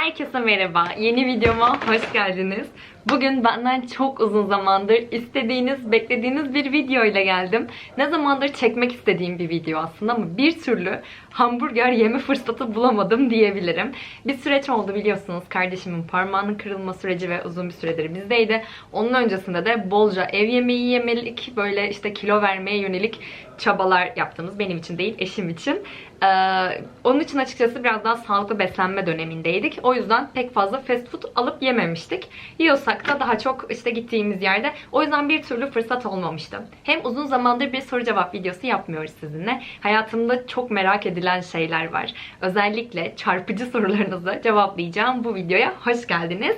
Herkese merhaba. Yeni videoma hoş geldiniz. Bugün benden çok uzun zamandır istediğiniz, beklediğiniz bir video ile geldim. Ne zamandır çekmek istediğim bir video aslında ama bir türlü hamburger yeme fırsatı bulamadım diyebilirim. Bir süreç oldu biliyorsunuz. Kardeşimin parmağının kırılma süreci ve uzun bir süredir bizdeydi. Onun öncesinde de bolca ev yemeği yemelik, böyle işte kilo vermeye yönelik çabalar yaptığımız benim için değil eşim için. Ee, onun için açıkçası biraz daha sağlıklı beslenme dönemindeydik. O yüzden pek fazla fast food alıp yememiştik. Yiyorsak da daha çok işte gittiğimiz yerde. O yüzden bir türlü fırsat olmamıştı. Hem uzun zamandır bir soru cevap videosu yapmıyoruz sizinle. Hayatımda çok merak edilen şeyler var. Özellikle çarpıcı sorularınızı cevaplayacağım bu videoya hoş geldiniz.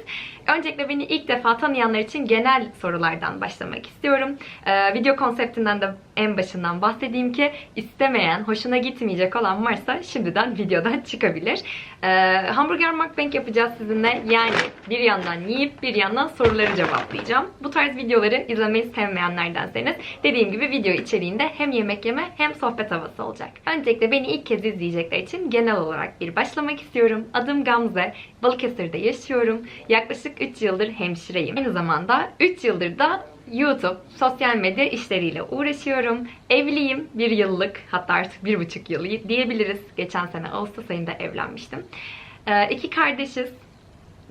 Öncelikle beni ilk defa tanıyanlar için genel sorulardan başlamak istiyorum. Ee, video konseptinden de en başından bahsedeyim ki istemeyen, hoşuna gitmeyecek olan varsa şimdiden videodan çıkabilir. Ee, hamburger mukbang yapacağız sizinle. Yani bir yandan yiyip bir yandan soruları cevaplayacağım. Bu tarz videoları izlemeyi sevmeyenlerdenseniz dediğim gibi video içeriğinde hem yemek yeme hem sohbet havası olacak. Öncelikle beni ilk kez izleyecekler için genel olarak bir başlamak istiyorum. Adım Gamze. Balıkesir'de yaşıyorum. Yaklaşık 3 yıldır hemşireyim. Aynı zamanda 3 yıldır da YouTube, sosyal medya işleriyle uğraşıyorum. Evliyim. Bir yıllık hatta artık bir buçuk yılı diyebiliriz. Geçen sene Ağustos ayında evlenmiştim. Ee, iki kardeşiz.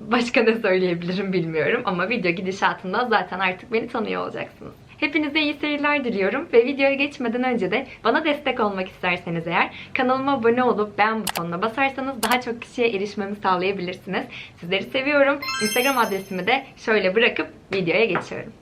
Başka ne söyleyebilirim bilmiyorum ama video gidişatında zaten artık beni tanıyor olacaksınız. Hepinize iyi seyirler diliyorum ve videoya geçmeden önce de bana destek olmak isterseniz eğer kanalıma abone olup beğen butonuna basarsanız daha çok kişiye erişmemi sağlayabilirsiniz. Sizleri seviyorum. Instagram adresimi de şöyle bırakıp videoya geçiyorum.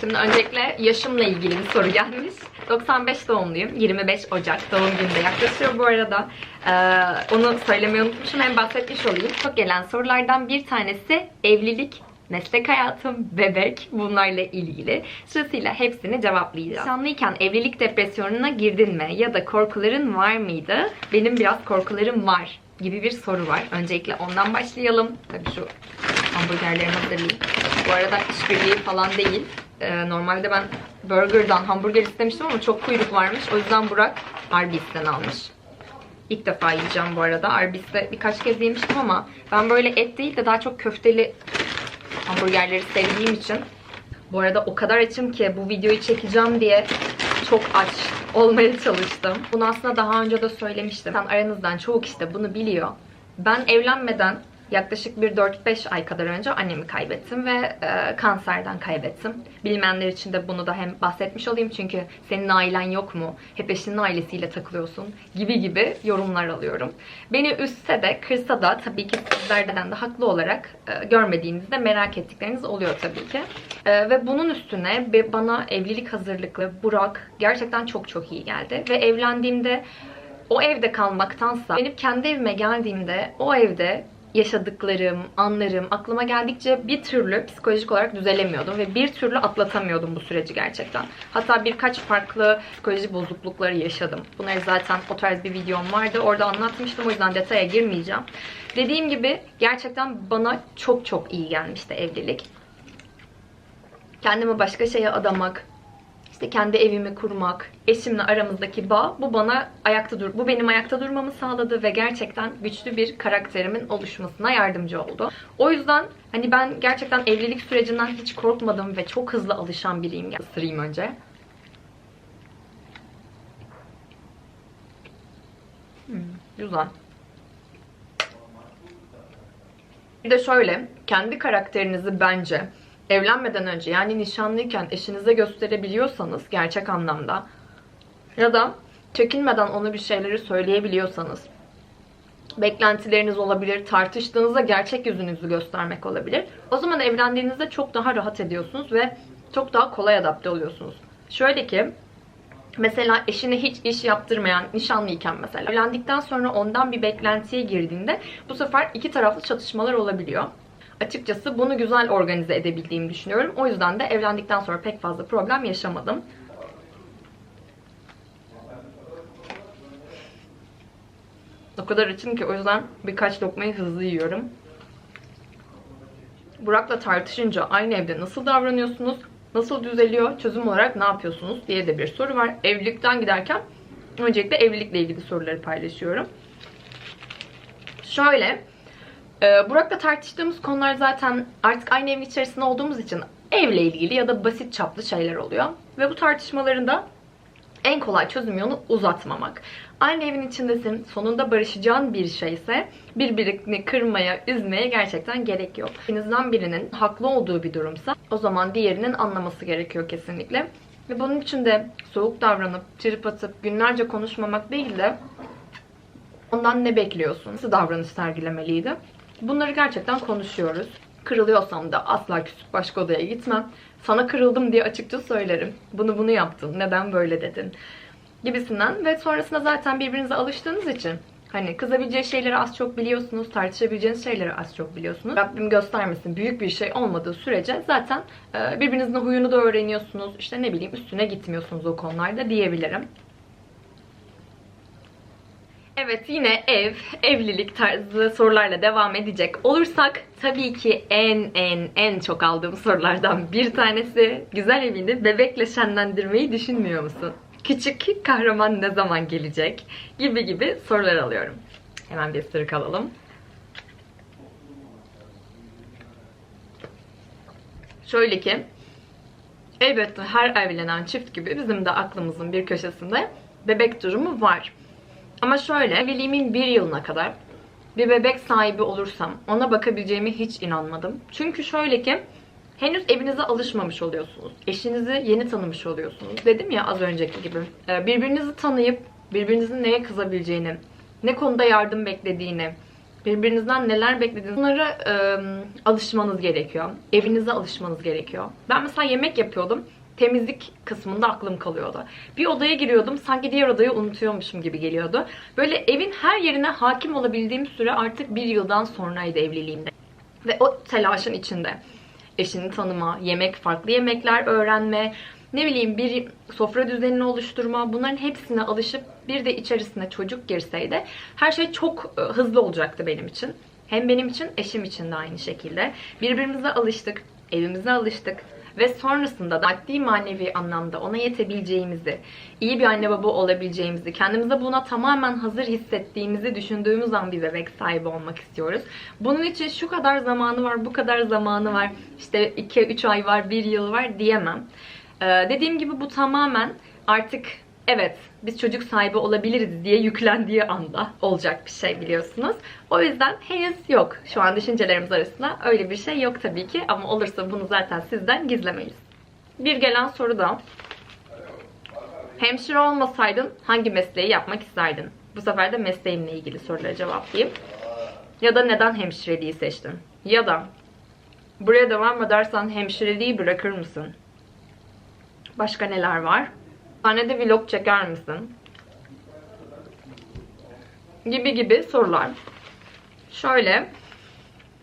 Şimdi öncelikle yaşımla ilgili bir soru gelmiş. 95 doğumluyum. 25 Ocak doğum günü de yaklaşıyor bu arada. Ee, onu söylemeyi unutmuşum. Hem bahsetmiş olayım. Çok gelen sorulardan bir tanesi evlilik, meslek hayatım, bebek bunlarla ilgili. Sırasıyla hepsini cevaplayacağım. Nişanlıyken evlilik depresyonuna girdin mi? Ya da korkuların var mıydı? Benim biraz korkularım var gibi bir soru var. Öncelikle ondan başlayalım. Tabii şu hamburgerlerimi hazırlayayım. Bu arada işbirliği falan değil. Ee, normalde ben Burger'dan hamburger istemiştim ama çok kuyruk varmış. O yüzden Burak Arby's'ten almış. İlk defa yiyeceğim bu arada. Arby's'te birkaç kez yemiştim ama ben böyle et değil de daha çok köfteli hamburgerleri sevdiğim için bu arada o kadar açım ki bu videoyu çekeceğim diye çok aç olmaya çalıştım. Bunu aslında daha önce de söylemiştim. Sen aranızdan çoğu kişi de bunu biliyor. Ben evlenmeden yaklaşık bir 4-5 ay kadar önce annemi kaybettim ve e, kanserden kaybettim. Bilmeyenler için de bunu da hem bahsetmiş olayım çünkü senin ailen yok mu? Hep eşinin ailesiyle takılıyorsun gibi gibi yorumlar alıyorum. Beni üstse de kırsa da tabii ki sizlerden de haklı olarak e, görmediğinizde merak ettikleriniz oluyor tabii ki. E, ve bunun üstüne bana evlilik hazırlıklı Burak gerçekten çok çok iyi geldi. Ve evlendiğimde o evde kalmaktansa benim kendi evime geldiğimde o evde yaşadıklarım, anlarım aklıma geldikçe bir türlü psikolojik olarak düzelemiyordum ve bir türlü atlatamıyordum bu süreci gerçekten. Hatta birkaç farklı psikoloji bozuklukları yaşadım. Bunları zaten o tarz bir videom vardı. Orada anlatmıştım o yüzden detaya girmeyeceğim. Dediğim gibi gerçekten bana çok çok iyi gelmişti evlilik. Kendimi başka şeye adamak, işte kendi evimi kurmak, eşimle aramızdaki bağ bu bana ayakta dur bu benim ayakta durmamı sağladı ve gerçekten güçlü bir karakterimin oluşmasına yardımcı oldu. O yüzden hani ben gerçekten evlilik sürecinden hiç korkmadım ve çok hızlı alışan biriyim. Isırayım önce. Hmm, güzel. Bir de şöyle, kendi karakterinizi bence evlenmeden önce yani nişanlıyken eşinize gösterebiliyorsanız gerçek anlamda ya da çekinmeden ona bir şeyleri söyleyebiliyorsanız beklentileriniz olabilir, tartıştığınızda gerçek yüzünüzü göstermek olabilir. O zaman evlendiğinizde çok daha rahat ediyorsunuz ve çok daha kolay adapte oluyorsunuz. Şöyle ki Mesela eşine hiç iş yaptırmayan nişanlıyken mesela evlendikten sonra ondan bir beklentiye girdiğinde bu sefer iki taraflı çatışmalar olabiliyor. Açıkçası bunu güzel organize edebildiğimi düşünüyorum. O yüzden de evlendikten sonra pek fazla problem yaşamadım. O kadar açım ki o yüzden birkaç lokmayı hızlı yiyorum. Burak'la tartışınca aynı evde nasıl davranıyorsunuz? Nasıl düzeliyor? Çözüm olarak ne yapıyorsunuz? diye de bir soru var. Evlilikten giderken öncelikle evlilikle ilgili soruları paylaşıyorum. Şöyle, Ee, Burak'la tartıştığımız konular zaten artık aynı evin içerisinde olduğumuz için evle ilgili ya da basit çaplı şeyler oluyor. Ve bu tartışmalarında en kolay çözüm yolu uzatmamak. Aynı evin içindesin, sonunda barışacağın bir şeyse birbirini kırmaya, üzmeye gerçekten gerek yok. İkinizden birinin haklı olduğu bir durumsa o zaman diğerinin anlaması gerekiyor kesinlikle. Ve bunun için de soğuk davranıp, trip atıp, günlerce konuşmamak değil de ondan ne bekliyorsun? Nasıl davranış sergilemeliydi? Bunları gerçekten konuşuyoruz. Kırılıyorsam da asla küsüp başka odaya gitmem. Sana kırıldım diye açıkça söylerim. Bunu bunu yaptın, neden böyle dedin? Gibisinden ve sonrasında zaten birbirinize alıştığınız için Hani kızabileceği şeyleri az çok biliyorsunuz, tartışabileceğiniz şeyleri az çok biliyorsunuz. Rabbim göstermesin büyük bir şey olmadığı sürece zaten e, birbirinizin huyunu da öğreniyorsunuz. İşte ne bileyim üstüne gitmiyorsunuz o konularda diyebilirim. Evet yine ev, evlilik tarzı sorularla devam edecek olursak tabii ki en en en çok aldığım sorulardan bir tanesi güzel evini bebekle şenlendirmeyi düşünmüyor musun? Küçük kahraman ne zaman gelecek? Gibi gibi sorular alıyorum. Hemen bir ısırık alalım. Şöyle ki elbette her evlenen çift gibi bizim de aklımızın bir köşesinde bebek durumu var. Ama şöyle, evliliğimin bir yılına kadar bir bebek sahibi olursam ona bakabileceğime hiç inanmadım. Çünkü şöyle ki, henüz evinize alışmamış oluyorsunuz. Eşinizi yeni tanımış oluyorsunuz. Dedim ya az önceki gibi. Ee, Birbirinizi tanıyıp birbirinizin neye kızabileceğini, ne konuda yardım beklediğini, birbirinizden neler beklediğinizi bunlara e, alışmanız gerekiyor. Evinize alışmanız gerekiyor. Ben mesela yemek yapıyordum temizlik kısmında aklım kalıyordu. Bir odaya giriyordum sanki diğer odayı unutuyormuşum gibi geliyordu. Böyle evin her yerine hakim olabildiğim süre artık bir yıldan sonraydı evliliğimde. Ve o telaşın içinde eşini tanıma, yemek, farklı yemekler öğrenme, ne bileyim bir sofra düzenini oluşturma bunların hepsine alışıp bir de içerisine çocuk girseydi her şey çok e, hızlı olacaktı benim için. Hem benim için eşim için de aynı şekilde. Birbirimize alıştık, evimize alıştık ve sonrasında da maddi manevi anlamda ona yetebileceğimizi, iyi bir anne baba olabileceğimizi, kendimize buna tamamen hazır hissettiğimizi düşündüğümüz an bir bebek sahibi olmak istiyoruz. Bunun için şu kadar zamanı var, bu kadar zamanı var, işte 2-3 ay var, 1 yıl var diyemem. Ee, dediğim gibi bu tamamen artık evet biz çocuk sahibi olabiliriz diye yüklendiği anda olacak bir şey biliyorsunuz. O yüzden henüz yok. Şu an düşüncelerimiz arasında öyle bir şey yok tabii ki ama olursa bunu zaten sizden gizlemeyiz. Bir gelen soru da hemşire olmasaydın hangi mesleği yapmak isterdin? Bu sefer de mesleğimle ilgili sorulara cevaplayayım. Ya da neden hemşireliği seçtin? Ya da buraya devam edersen hemşireliği bırakır mısın? Başka neler var? Tane vlog çeker misin? Gibi gibi sorular. Şöyle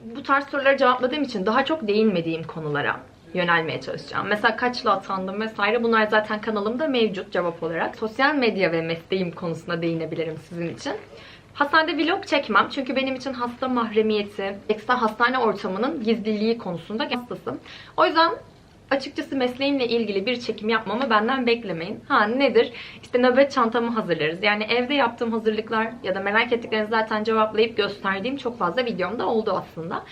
bu tarz soruları cevapladığım için daha çok değinmediğim konulara yönelmeye çalışacağım. Mesela kaçla atandım vesaire bunlar zaten kanalımda mevcut cevap olarak. Sosyal medya ve mesleğim konusuna değinebilirim sizin için. Hastanede vlog çekmem çünkü benim için hasta mahremiyeti, ekstra hastane ortamının gizliliği konusunda hassasım. O yüzden açıkçası mesleğimle ilgili bir çekim yapmamı benden beklemeyin. Ha nedir? İşte nöbet çantamı hazırlarız. Yani evde yaptığım hazırlıklar ya da merak ettiklerinizi zaten cevaplayıp gösterdiğim çok fazla videomda oldu aslında.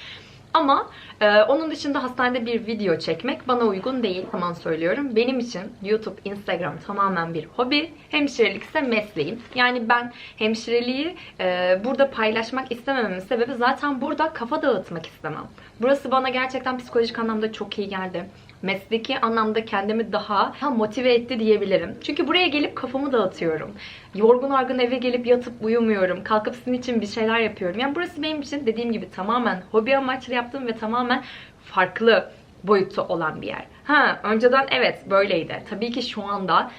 Ama e, onun dışında hastanede bir video çekmek bana uygun değil. Tamam söylüyorum. Benim için YouTube, Instagram tamamen bir hobi. Hemşirelik ise mesleğim. Yani ben hemşireliği e, burada paylaşmak istemememin sebebi zaten burada kafa dağıtmak istemem. Burası bana gerçekten psikolojik anlamda çok iyi geldi mesleki anlamda kendimi daha, motive etti diyebilirim. Çünkü buraya gelip kafamı dağıtıyorum. Yorgun argın eve gelip yatıp uyumuyorum. Kalkıp sizin için bir şeyler yapıyorum. Yani burası benim için dediğim gibi tamamen hobi amaçlı yaptığım ve tamamen farklı boyutu olan bir yer. Ha önceden evet böyleydi. Tabii ki şu anda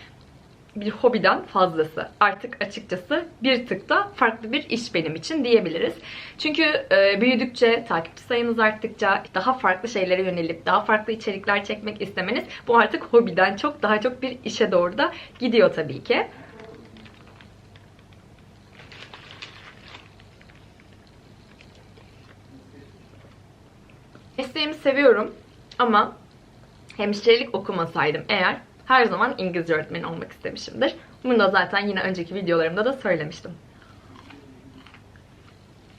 bir hobiden fazlası. Artık açıkçası bir tık da farklı bir iş benim için diyebiliriz. Çünkü e, büyüdükçe, takipçi sayınız arttıkça daha farklı şeylere yönelip daha farklı içerikler çekmek istemeniz bu artık hobiden çok daha çok bir işe doğru da gidiyor tabii ki. Mesleğimi seviyorum ama hemşirelik okumasaydım eğer her zaman İngilizce öğretmeni olmak istemişimdir. Bunu da zaten yine önceki videolarımda da söylemiştim.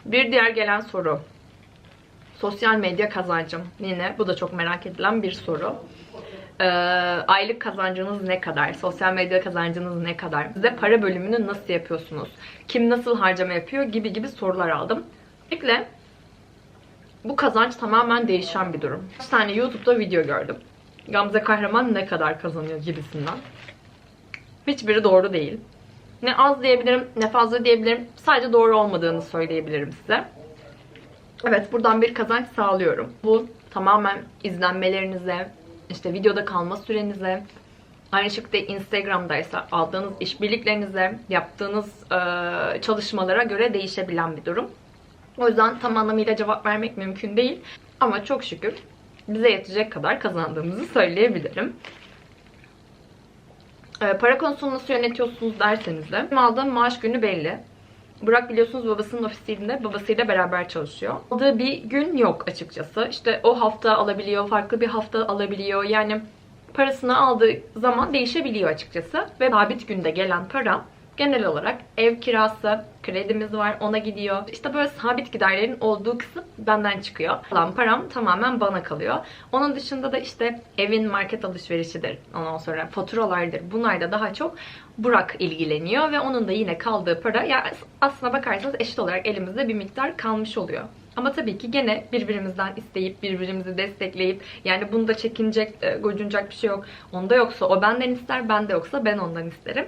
Bir diğer gelen soru. Sosyal medya kazancım. Yine bu da çok merak edilen bir soru. Ee, aylık kazancınız ne kadar? Sosyal medya kazancınız ne kadar? Size para bölümünü nasıl yapıyorsunuz? Kim nasıl harcama yapıyor? Gibi gibi sorular aldım. Özellikle bu kazanç tamamen değişen bir durum. Bir tane YouTube'da video gördüm. Gamze Kahraman ne kadar kazanıyor gibisinden. Hiçbiri doğru değil. Ne az diyebilirim, ne fazla diyebilirim. Sadece doğru olmadığını söyleyebilirim size. Evet, buradan bir kazanç sağlıyorum. Bu tamamen izlenmelerinize, işte videoda kalma sürenize, aynı şekilde Instagram'daysa aldığınız işbirliklerinize, yaptığınız e, çalışmalara göre değişebilen bir durum. O yüzden tam anlamıyla cevap vermek mümkün değil. Ama çok şükür bize yetecek kadar kazandığımızı söyleyebilirim. Ee, para konusunu nasıl yönetiyorsunuz derseniz de aldığım maaş günü belli. Burak biliyorsunuz babasının ofisinde babasıyla beraber çalışıyor. Aldığı bir gün yok açıkçası. İşte o hafta alabiliyor, farklı bir hafta alabiliyor. Yani parasını aldığı zaman değişebiliyor açıkçası. Ve sabit günde gelen para genel olarak ev kirası, kredimiz var ona gidiyor. İşte böyle sabit giderlerin olduğu kısım benden çıkıyor. Kalan param tamamen bana kalıyor. Onun dışında da işte evin market alışverişidir. Ondan sonra faturalardır. Bunlar da daha çok Burak ilgileniyor ve onun da yine kaldığı para ya aslına bakarsanız eşit olarak elimizde bir miktar kalmış oluyor. Ama tabii ki gene birbirimizden isteyip birbirimizi destekleyip yani bunda çekinecek, e, gocunacak bir şey yok. Onda yoksa o benden ister, bende yoksa ben ondan isterim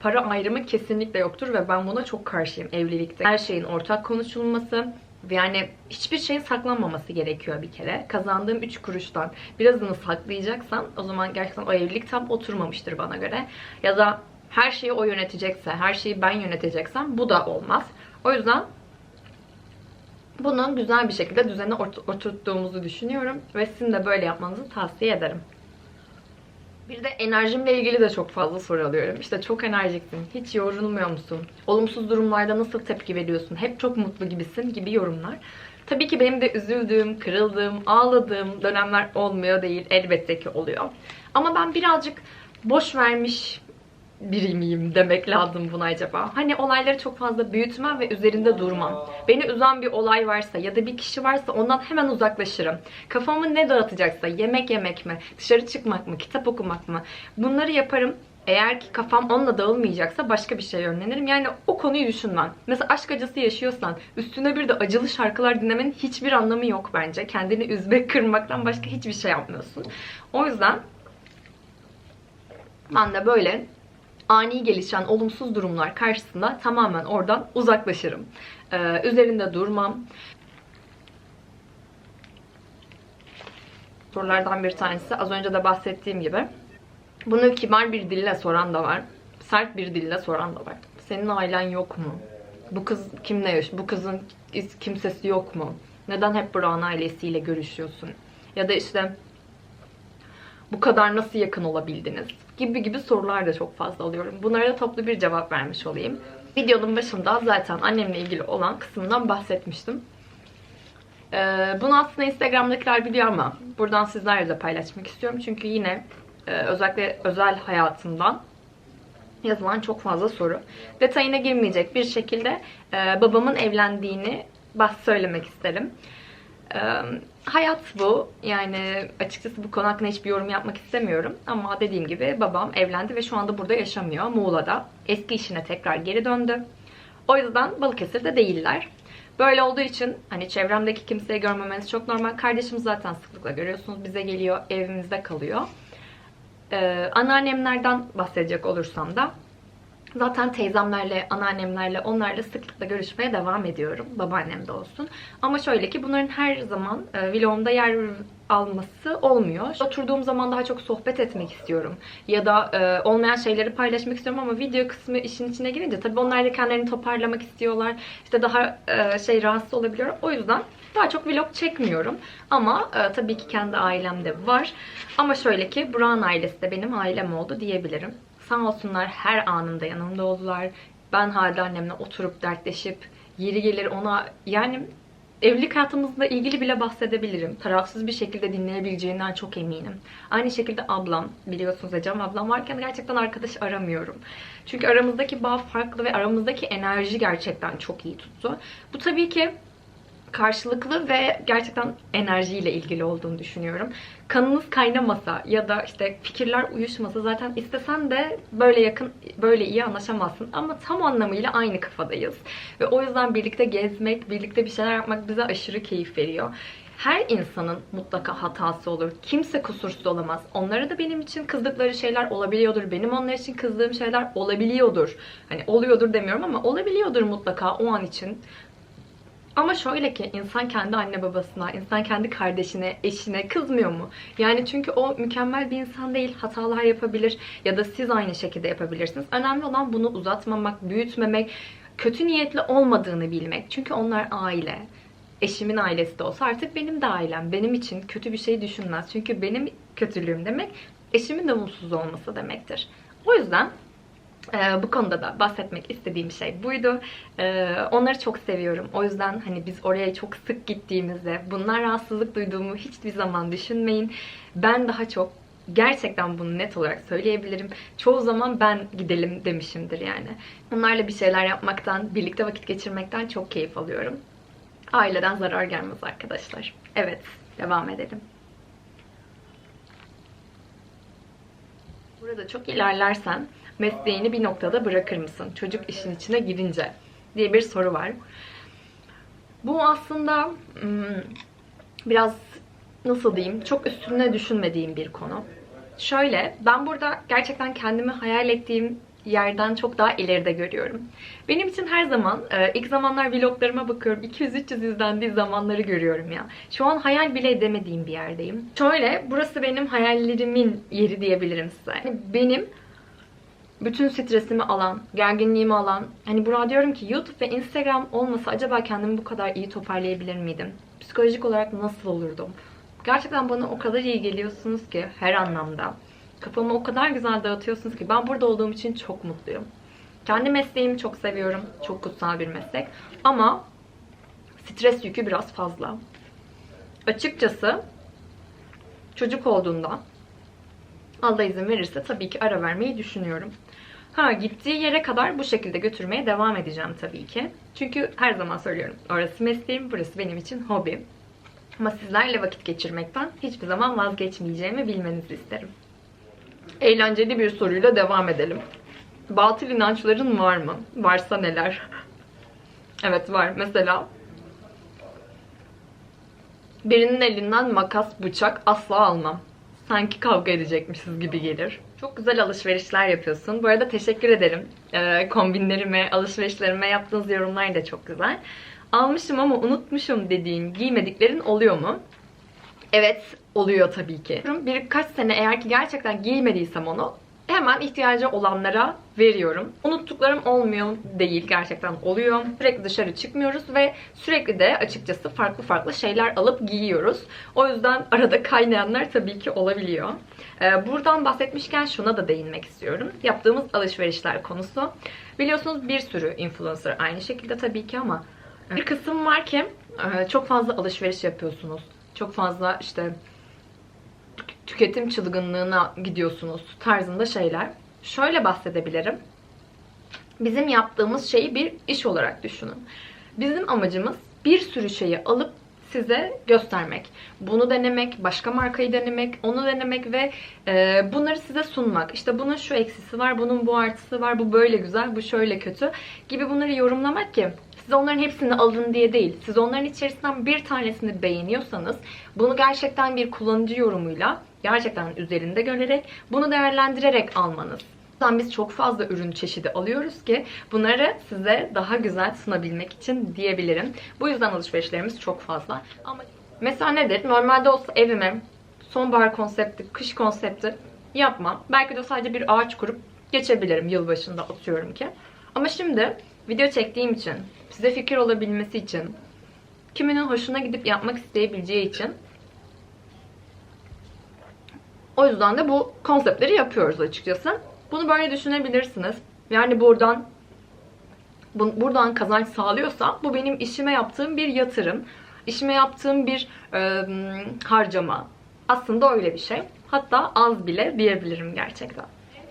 para ayrımı kesinlikle yoktur ve ben buna çok karşıyım evlilikte. Her şeyin ortak konuşulması yani hiçbir şeyin saklanmaması gerekiyor bir kere. Kazandığım 3 kuruştan birazını saklayacaksan o zaman gerçekten o evlilik tam oturmamıştır bana göre. Ya da her şeyi o yönetecekse, her şeyi ben yöneteceksem bu da olmaz. O yüzden bunu güzel bir şekilde düzene oturttuğumuzu düşünüyorum ve sizin de böyle yapmanızı tavsiye ederim. Bir de enerjimle ilgili de çok fazla soru alıyorum. İşte çok enerjiksin, hiç yorulmuyor musun? Olumsuz durumlarda nasıl tepki veriyorsun? Hep çok mutlu gibisin gibi yorumlar. Tabii ki benim de üzüldüğüm, kırıldığım, ağladığım dönemler olmuyor değil. Elbette ki oluyor. Ama ben birazcık boş vermiş biri miyim demek lazım buna acaba? Hani olayları çok fazla büyütmem ve üzerinde durmam. Beni üzen bir olay varsa ya da bir kişi varsa ondan hemen uzaklaşırım. Kafamı ne dağıtacaksa yemek yemek mi, dışarı çıkmak mı, kitap okumak mı bunları yaparım. Eğer ki kafam onunla dağılmayacaksa başka bir şeye yönlenirim. Yani o konuyu düşünmem. Mesela aşk acısı yaşıyorsan üstüne bir de acılı şarkılar dinlemenin hiçbir anlamı yok bence. Kendini üzmek, kırmaktan başka hiçbir şey yapmıyorsun. O yüzden ben de böyle ani gelişen olumsuz durumlar karşısında tamamen oradan uzaklaşırım. Ee, üzerinde durmam. Sorulardan bir tanesi az önce de bahsettiğim gibi. Bunu kibar bir dille soran da var. Sert bir dille soran da var. Senin ailen yok mu? Bu kız kimle yaşıyor? Bu kızın kimsesi yok mu? Neden hep Burak'ın ailesiyle görüşüyorsun? Ya da işte bu kadar nasıl yakın olabildiniz? Gibi gibi sorular da çok fazla alıyorum. Bunlara da toplu bir cevap vermiş olayım. Videonun başında zaten annemle ilgili olan kısımdan bahsetmiştim. Ee, bunu aslında Instagram'dakiler biliyor ama buradan sizlerle de paylaşmak istiyorum. Çünkü yine e, özellikle özel hayatımdan yazılan çok fazla soru. Detayına girmeyecek bir şekilde e, babamın evlendiğini bahs söylemek isterim. Ee, hayat bu. Yani açıkçası bu konu hakkında hiçbir yorum yapmak istemiyorum. Ama dediğim gibi babam evlendi ve şu anda burada yaşamıyor. Muğla'da. Eski işine tekrar geri döndü. O yüzden Balıkesir'de değiller. Böyle olduğu için hani çevremdeki kimseyi görmemeniz çok normal. Kardeşim zaten sıklıkla görüyorsunuz. Bize geliyor, evimizde kalıyor. Ee, anneannemlerden bahsedecek olursam da Zaten teyzemlerle, anneannemlerle, onlarla sıklıkla görüşmeye devam ediyorum. Babaannem de olsun. Ama şöyle ki bunların her zaman e, vlogumda yer alması olmuyor. Oturduğum zaman daha çok sohbet etmek istiyorum. Ya da e, olmayan şeyleri paylaşmak istiyorum ama video kısmı işin içine girince tabii onlar da kendilerini toparlamak istiyorlar. İşte daha e, şey rahatsız olabiliyorum. O yüzden daha çok vlog çekmiyorum. Ama e, tabii ki kendi ailemde var. Ama şöyle ki Burak'ın ailesi de benim ailem oldu diyebilirim. Sağ olsunlar her anında yanımda oldular. Ben halde annemle oturup dertleşip yeri gelir ona yani evlilik hayatımızla ilgili bile bahsedebilirim. Tarafsız bir şekilde dinleyebileceğinden çok eminim. Aynı şekilde ablam, biliyorsunuz Ecem ablam varken gerçekten arkadaş aramıyorum. Çünkü aramızdaki bağ farklı ve aramızdaki enerji gerçekten çok iyi tuttu. Bu tabii ki karşılıklı ve gerçekten enerjiyle ilgili olduğunu düşünüyorum. Kanınız kaynamasa ya da işte fikirler uyuşmasa zaten istesen de böyle yakın, böyle iyi anlaşamazsın. Ama tam anlamıyla aynı kafadayız. Ve o yüzden birlikte gezmek, birlikte bir şeyler yapmak bize aşırı keyif veriyor. Her insanın mutlaka hatası olur. Kimse kusursuz olamaz. Onlara da benim için kızdıkları şeyler olabiliyordur. Benim onlar için kızdığım şeyler olabiliyordur. Hani oluyordur demiyorum ama olabiliyordur mutlaka o an için. Ama şöyle ki insan kendi anne babasına, insan kendi kardeşine, eşine kızmıyor mu? Yani çünkü o mükemmel bir insan değil, hatalar yapabilir ya da siz aynı şekilde yapabilirsiniz. Önemli olan bunu uzatmamak, büyütmemek, kötü niyetli olmadığını bilmek. Çünkü onlar aile. Eşimin ailesi de olsa artık benim de ailem. Benim için kötü bir şey düşünmez. Çünkü benim kötülüğüm demek eşimin de mutsuz olması demektir. O yüzden ee, bu konuda da bahsetmek istediğim şey buydu. Ee, onları çok seviyorum. O yüzden hani biz oraya çok sık gittiğimizde bunlar rahatsızlık duyduğumu hiçbir zaman düşünmeyin. Ben daha çok gerçekten bunu net olarak söyleyebilirim. Çoğu zaman ben gidelim demişimdir yani. Onlarla bir şeyler yapmaktan, birlikte vakit geçirmekten çok keyif alıyorum. Aileden zarar gelmez arkadaşlar. Evet, devam edelim. Burada çok ilerlersen mesleğini bir noktada bırakır mısın? Çocuk işin içine girince diye bir soru var. Bu aslında hmm, biraz nasıl diyeyim çok üstüne düşünmediğim bir konu. Şöyle ben burada gerçekten kendimi hayal ettiğim yerden çok daha ileride görüyorum. Benim için her zaman e, ilk zamanlar vloglarıma bakıyorum. 200-300 izlendiği zamanları görüyorum ya. Şu an hayal bile edemediğim bir yerdeyim. Şöyle burası benim hayallerimin yeri diyebilirim size. Yani benim bütün stresimi alan, gerginliğimi alan, hani burada diyorum ki YouTube ve Instagram olmasa acaba kendimi bu kadar iyi toparlayabilir miydim? Psikolojik olarak nasıl olurdum? Gerçekten bana o kadar iyi geliyorsunuz ki her anlamda. Kafamı o kadar güzel dağıtıyorsunuz ki ben burada olduğum için çok mutluyum. Kendi mesleğimi çok seviyorum. Çok kutsal bir meslek. Ama stres yükü biraz fazla. Açıkçası çocuk olduğunda Allah izin verirse tabii ki ara vermeyi düşünüyorum. Ha gittiği yere kadar bu şekilde götürmeye devam edeceğim tabii ki. Çünkü her zaman söylüyorum. Orası mesleğim, burası benim için hobi. Ama sizlerle vakit geçirmekten hiçbir zaman vazgeçmeyeceğimi bilmenizi isterim. Eğlenceli bir soruyla devam edelim. Batıl inançların var mı? Varsa neler? evet var. Mesela birinin elinden makas, bıçak asla almam sanki kavga edecekmişiz gibi gelir. Çok güzel alışverişler yapıyorsun. Bu arada teşekkür ederim. Ee, kombinlerime, alışverişlerime yaptığınız yorumlar da çok güzel. Almışım ama unutmuşum dediğin giymediklerin oluyor mu? Evet, oluyor tabii ki. Birkaç sene eğer ki gerçekten giymediysem onu hemen ihtiyacı olanlara veriyorum. Unuttuklarım olmuyor değil gerçekten oluyor. Sürekli dışarı çıkmıyoruz ve sürekli de açıkçası farklı farklı şeyler alıp giyiyoruz. O yüzden arada kaynayanlar tabii ki olabiliyor. Ee, buradan bahsetmişken şuna da değinmek istiyorum. Yaptığımız alışverişler konusu. Biliyorsunuz bir sürü influencer aynı şekilde tabii ki ama bir kısım var ki e, çok fazla alışveriş yapıyorsunuz. Çok fazla işte tüketim çılgınlığına gidiyorsunuz tarzında şeyler. Şöyle bahsedebilirim. Bizim yaptığımız şeyi bir iş olarak düşünün. Bizim amacımız bir sürü şeyi alıp size göstermek. Bunu denemek, başka markayı denemek, onu denemek ve e, bunları size sunmak. İşte bunun şu eksisi var, bunun bu artısı var, bu böyle güzel, bu şöyle kötü gibi bunları yorumlamak ki siz onların hepsini alın diye değil. Siz onların içerisinden bir tanesini beğeniyorsanız bunu gerçekten bir kullanıcı yorumuyla gerçekten üzerinde görerek bunu değerlendirerek almanız. yüzden biz çok fazla ürün çeşidi alıyoruz ki bunları size daha güzel sunabilmek için diyebilirim. Bu yüzden alışverişlerimiz çok fazla. Ama mesela nedir? Normalde olsa evime sonbahar konsepti, kış konsepti yapmam. Belki de sadece bir ağaç kurup geçebilirim yılbaşında atıyorum ki. Ama şimdi video çektiğim için, size fikir olabilmesi için, kiminin hoşuna gidip yapmak isteyebileceği için o yüzden de bu konseptleri yapıyoruz açıkçası. Bunu böyle düşünebilirsiniz. Yani buradan buradan kazanç sağlıyorsa bu benim işime yaptığım bir yatırım. işime yaptığım bir e, harcama. Aslında öyle bir şey. Hatta az bile diyebilirim gerçekten.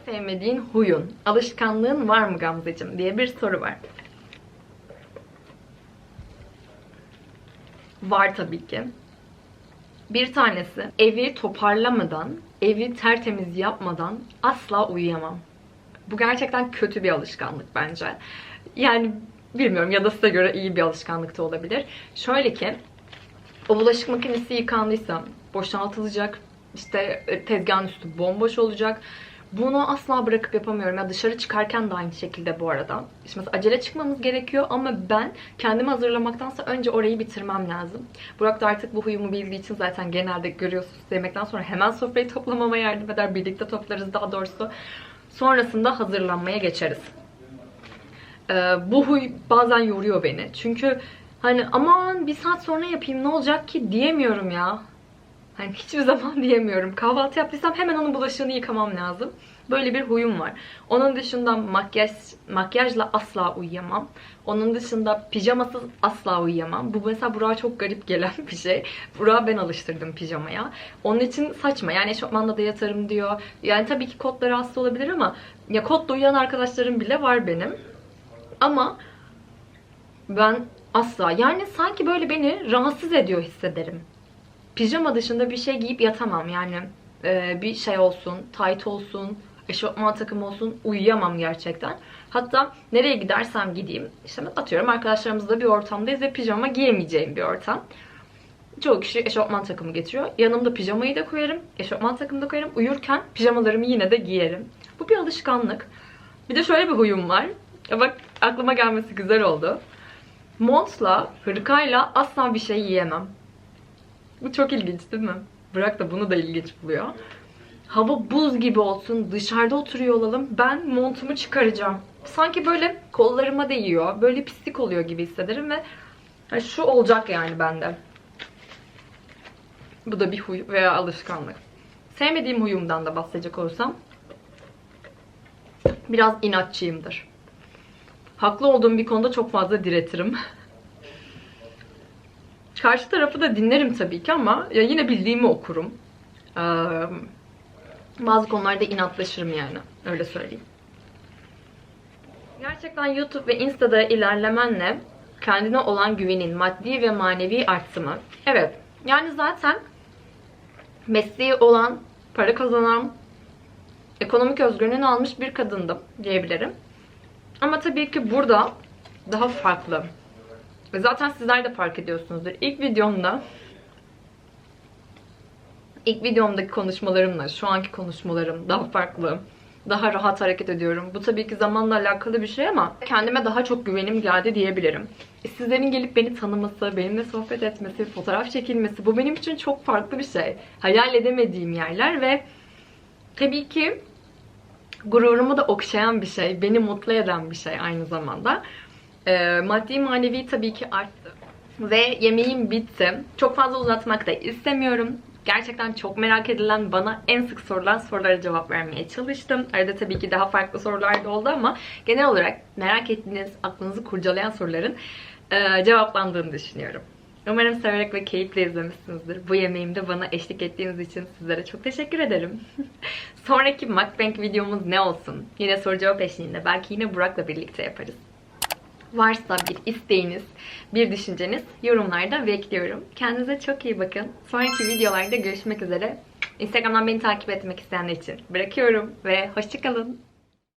Sevmediğin huyun, alışkanlığın var mı Gamzeciğim diye bir soru var. Var tabii ki. Bir tanesi evi toparlamadan, evi tertemiz yapmadan asla uyuyamam. Bu gerçekten kötü bir alışkanlık bence. Yani bilmiyorum ya da size göre iyi bir alışkanlık da olabilir. Şöyle ki o bulaşık makinesi yıkandıysa boşaltılacak. İşte e, tezgahın üstü bomboş olacak. Bunu asla bırakıp yapamıyorum. Ya dışarı çıkarken de aynı şekilde bu arada. Mesela acele çıkmamız gerekiyor ama ben kendimi hazırlamaktansa önce orayı bitirmem lazım. Burak da artık bu huyumu bildiği için zaten genelde görüyorsunuz yemekten sonra hemen sofrayı toplamama yardım eder. Birlikte toplarız daha doğrusu. Sonrasında hazırlanmaya geçeriz. Ee, bu huy bazen yoruyor beni. Çünkü hani aman bir saat sonra yapayım ne olacak ki diyemiyorum ya. Hani hiçbir zaman diyemiyorum. Kahvaltı yaptıysam hemen onun bulaşığını yıkamam lazım. Böyle bir huyum var. Onun dışında makyaj makyajla asla uyuyamam. Onun dışında pijamasız asla uyuyamam. Bu mesela Burak'a çok garip gelen bir şey. Burak'a ben alıştırdım pijamaya. Onun için saçma. Yani eşofmanla da yatarım diyor. Yani tabii ki kotla rahatsız olabilir ama ya kotla uyuyan arkadaşlarım bile var benim. Ama ben asla yani sanki böyle beni rahatsız ediyor hissederim pijama dışında bir şey giyip yatamam yani e, bir şey olsun, tight olsun, eşofman takım olsun uyuyamam gerçekten. Hatta nereye gidersem gideyim işte atıyorum arkadaşlarımızla bir ortamdayız ve pijama giyemeyeceğim bir ortam. Çoğu kişi eşofman takımı getiriyor. Yanımda pijamayı da koyarım, eşofman takımı da koyarım. Uyurken pijamalarımı yine de giyerim. Bu bir alışkanlık. Bir de şöyle bir huyum var. Ya bak aklıma gelmesi güzel oldu. Montla, hırkayla asla bir şey yiyemem. Bu çok ilginç değil mi? Bırak da bunu da ilginç buluyor. Hava buz gibi olsun, dışarıda oturuyor olalım. Ben montumu çıkaracağım. Sanki böyle kollarıma değiyor. Böyle pislik oluyor gibi hissederim ve yani şu olacak yani bende. Bu da bir huy veya alışkanlık. Sevmediğim huyumdan da bahsedecek olursam biraz inatçıyımdır. Haklı olduğum bir konuda çok fazla diretirim. Karşı tarafı da dinlerim tabii ki ama ya yine bildiğimi okurum. Ee, bazı konularda inatlaşırım yani. Öyle söyleyeyim. Gerçekten YouTube ve Insta'da ilerlemenle kendine olan güvenin maddi ve manevi arttı mı? Evet. Yani zaten mesleği olan, para kazanan, ekonomik özgürlüğünü almış bir kadındım diyebilirim. Ama tabii ki burada daha farklı. Zaten sizler de fark ediyorsunuzdur. İlk videomda ilk videomdaki konuşmalarımla şu anki konuşmalarım daha farklı. Daha rahat hareket ediyorum. Bu tabii ki zamanla alakalı bir şey ama kendime daha çok güvenim geldi diyebilirim. E, Sizlerin gelip beni tanıması, benimle sohbet etmesi, fotoğraf çekilmesi bu benim için çok farklı bir şey. Hayal edemediğim yerler ve tabii ki gururumu da okşayan bir şey, beni mutlu eden bir şey aynı zamanda. E, maddi manevi tabii ki arttı. Ve yemeğim bitti. Çok fazla uzatmak da istemiyorum. Gerçekten çok merak edilen, bana en sık sorulan sorulara cevap vermeye çalıştım. Arada tabii ki daha farklı sorular da oldu ama genel olarak merak ettiğiniz, aklınızı kurcalayan soruların e, cevaplandığını düşünüyorum. Umarım severek ve keyifle izlemişsinizdir. Bu yemeğimde bana eşlik ettiğiniz için sizlere çok teşekkür ederim. Sonraki mukbang videomuz ne olsun? Yine soru cevap eşliğinde. Belki yine Burak'la birlikte yaparız. Varsa bir isteğiniz, bir düşünceniz yorumlarda bekliyorum. Kendinize çok iyi bakın. Sonraki videolarda görüşmek üzere. Instagram'dan beni takip etmek isteyenler için bırakıyorum ve hoşçakalın.